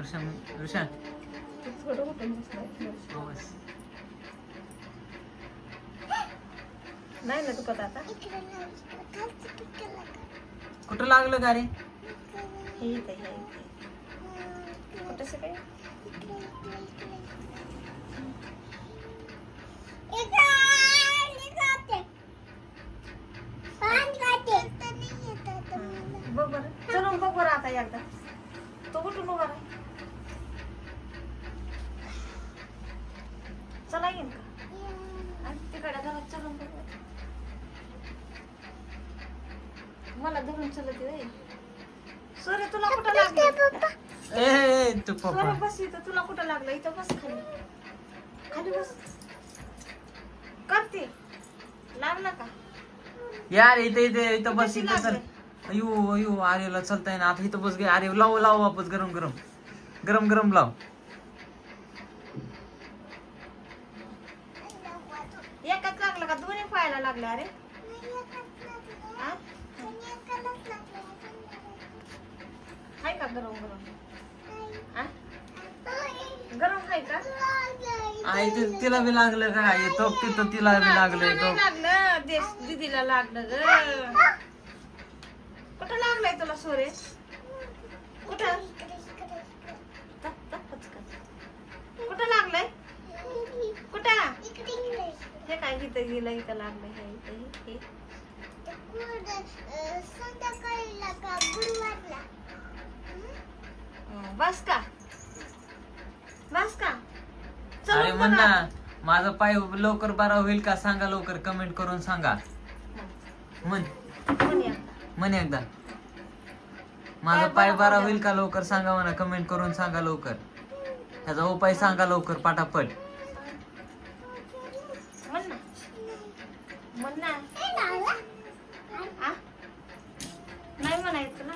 ऋषा ऋषा बस. नाही ना दुखत आता. कुठं लागलं का रे हे इथे हे इथे. कुठं काय बघ बरं. चलून बघ बरं आता एकदा. तो कुठून उभा राह चला येईन का? आणि तिकडे घरात चलून. मला धरून चलत ये सूर्य तुला कुठं लागलं? ए, ए तू सूर्य पप्पा बस इथं. तुला कुठं लागलं? इथं बस खाली. खाली बस. करते. लागला का? यार इथे इथे इथं बस इथं? अयो अयो आर्यला चालताय ना आता इथं बस गे अरे लाव लाव वापस गरम गरम. गरम गरम लाव. एकाच लागलं का? दोन्ही पायाला लागले अरे. आ? हाय का गरम गरम? आ? गरम हाय का? आई ते तिला बी लागलं का? हे तो तिथं तिला बी लागलं देश दीदीला लागलं ग. कुठं लागलंय तुला सोरे? कुठं. कुठं लागलंय? कुठं? हे काय इथं गेलं इथं लागलं हे इथं हे, बस का? बस का? चलून अरे म्हण बघा. ना माझा पाय लवकर बरा होईल का? सांगा लवकर कमेंट करून सांगा. म्हण. म्हण एकदा. म्हण एकदा. माझा पाय बरा होईल का लवकर? सांगा म्हणा कमेंट करून सांगा लवकर. ह्याचा उपाय सांगा लवकर पटापट. आ? नाही म्हणायचं ना.